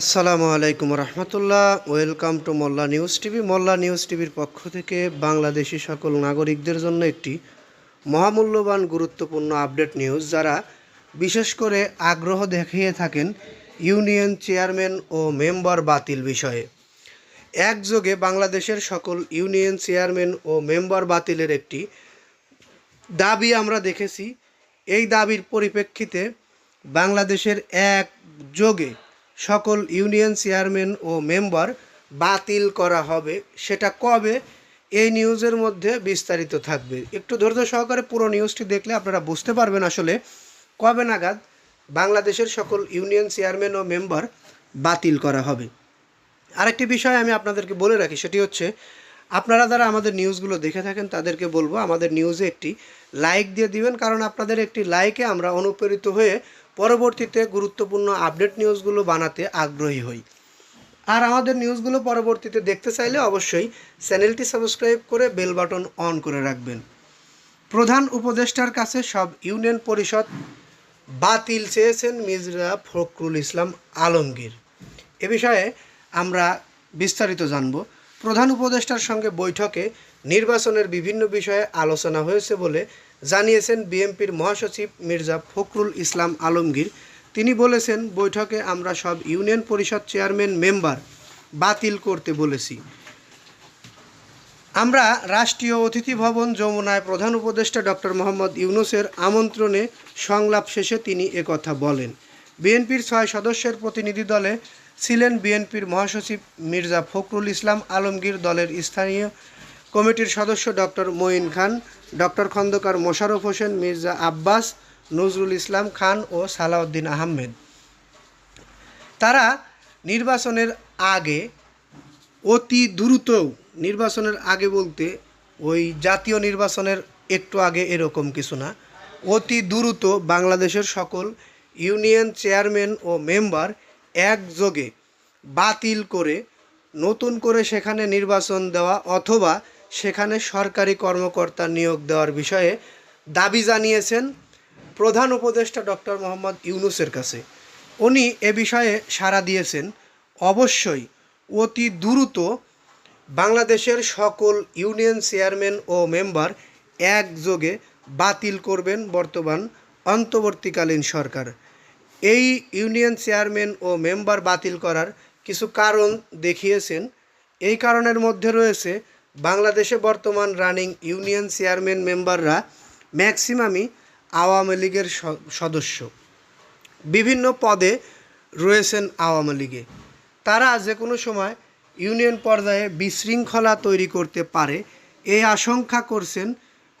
আসসালামু আলাইকুম রহমতুল্লাহ। Welcome to Mollah news TV. Mollah news টিভির পক্ষ থেকে বাংলাদেশি সকল নাগরিকদের জন্য একটি মহামূল্যবান, গুরুত্বপূর্ণ আপডেট নিউজ। যারা বিশেষ করে আগ্রহ দেখিয়ে থাকেন ইউনিয়ন চেয়ারম্যান ও মেম্বার বাতিল বিষয়ে। একযোগে বাংলাদেশের সকল ইউনিয়ন চেয়ারম্যান ও মেম্বার বাতিলের একটি দাবি আমরা দেখেছি। এই দাবির পরিপ্রেক্ষিতে বাংলাদেশের এক যোগে সকল ইউনিয়ন চেয়ারম্যান ও মেম্বার বাতিল করা হবে। সেটা কবে? এই নিউজের মধ্যে বিস্তারিত থাকবে। একটু ধৈর্য সহকারে পুরো নিউজটি দেখলে আপনারা বুঝতে পারবেন আসলে কবে নাগাদ বাংলাদেশের সকল ইউনিয়ন চেয়ারম্যান ও মেম্বার বাতিল করা হবে। আরেকটি বিষয় আমি আপনাদেরকে বলে রাখি, সেটি হচ্ছে আপনারা যারা আমাদের নিউজগুলো দেখে থাকেন তাদেরকে বলব, আমাদের নিউজে একটি লাইক দিয়ে দিবেন, কারণ আপনাদের একটি লাইকে আমরা অনুপ্রেরিত হয়ে পরবর্তীতে গুরুত্বপূর্ণ আপডেট নিউজগুলো বানাতে আগ্রহী হই। আর আমাদের নিউজগুলো পরবর্তীতে দেখতে চাইলে অবশ্যই চ্যানেলটি সাবস্ক্রাইব করে বেল বাটন অন করে রাখবেন। প্রধান উপদেষ্টার কাছে সব ইউনিয়ন পরিষদ বাতিল চেয়েছেন মির্জা ফখরুল ইসলাম আলমগীর। এ বিষয়ে আমরা বিস্তারিত জানব। প্রধান উপদেষ্টার সঙ্গে বৈঠকে নির্বাচনের বিভিন্ন বিষয়ে আলোচনা হয়েছে বলে জানিয়েছেন বিএনপির মহাসচিব মির্জা ফখরুল ইসলাম আলমগীর। তিনি বলেছেন, বৈঠকে আমরা সব ইউনিয়ন পরিষদ চেয়ারম্যান মেম্বার বাতিল করতে বলেছি। আমরা রাষ্ট্রীয় অতিথি ভবন যমুনায় প্রধান উপদেষ্টা ডক্টর মোহাম্মদ ইউনুসের আমন্ত্রণে সংলাপ শেষে তিনি একথা বলেন। বিএনপির ছয় সদস্যের প্রতিনিধি দলে ছিলেন বিএনপির মহাসচিব মির্জা ফখরুল ইসলাম আলমগীর দলের স্থানীয় কমিটির সদস্য ডক্টর মঈন খান, ডক্টর খন্দকার মোশাররফ হোসেন, মির্জা আব্বাস, নজরুল ইসলাম খান ও সালাউদ্দিন আহমেদ। তারা নির্বাচনের আগে, অতি দ্রুত নির্বাচনের আগে বলতে, ওই জাতীয় নির্বাচনের একটু আগে এরকম কিছু না, অতি দ্রুত বাংলাদেশের সকল ইউনিয়ন চেয়ারম্যান ও মেম্বার একযোগে বাতিল করে নতুন করে সেখানে নির্বাচন দেওয়া অথবা সেখানে সরকারি কর্মকর্তা নিয়োগ দেওয়ার বিষয়ে দাবি জানিয়েছেন প্রধান উপদেষ্টা ডক্টর মোহাম্মদ ইউনুসের কাছে। উনি এ বিষয়ে সাড়া দিয়েছেন, অবশ্যই অতি দ্রুত বাংলাদেশের সকল ইউনিয়ন চেয়ারম্যান ও মেম্বার একযোগে বাতিল করবেন বর্তমান অন্তর্বর্তীকালীন সরকার। এই ইউনিয়ন চেয়ারম্যান ও মেম্বার বাতিল করার কিছু কারণ দেখিয়েছেন। এই কারণের মধ্যে রয়েছে বাংলাদেশে বর্তমান রানিং ইউনিয়ন চেয়ারম্যান মেম্বাররা ম্যাক্সিমামই আওয়ামী লীগের সদস্য। বিভিন্ন পদে রয়েছেন আওয়ামী লীগে। তারা যে কোনো সময় ইউনিয়ন পর্যায়ে বিশৃঙ্খলা তৈরি করতে পারে, এই আশঙ্কা করছেন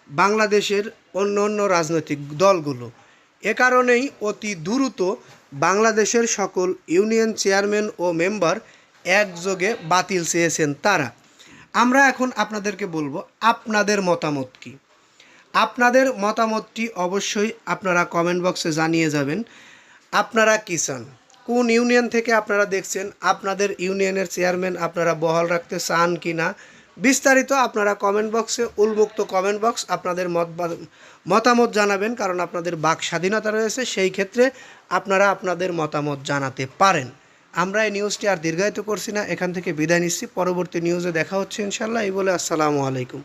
বাংলাদেশের অন্য অন্য রাজনৈতিক দলগুলো। এ কারণেই অতি দ্রুত বাংলাদেশের সকল ইউনিয়ন চেয়ারম্যান ও মেম্বার একযোগে বাতিল চেয়েছেন তারা। আমরা এখন আপনাদেরকে বলব আপনাদের মতামত কী? আপনাদের মতামতটি অবশ্যই আপনারা কমেন্ট বক্সে জানিয়ে যাবেন। আপনারা কী চান? কোন ইউনিয়ন থেকে আপনারা দেখছেন? আপনাদের ইউনিয়নের চেয়ারম্যান আপনারা বহাল রাখতে চান কি না? বিস্তারিত আপনারা কমেন্ট বক্সে উন্মুক্ত কমেন্ট বক্স আপনাদের মত মতামত জানাবেন, কারণ আপনাদের বাক স্বাধীনতা রয়েছে, সেই ক্ষেত্রে আপনারা আপনাদের মতামত জানাতে পারেন। আমরা এই নিউজটি আর দীর্ঘায়িত করছি না, এখান থেকে বিদায় নিচ্ছি। পরবর্তী নিউজে দেখা হচ্ছে ইনশাল্লাহ এই বলে আসসালামু আলাইকুম।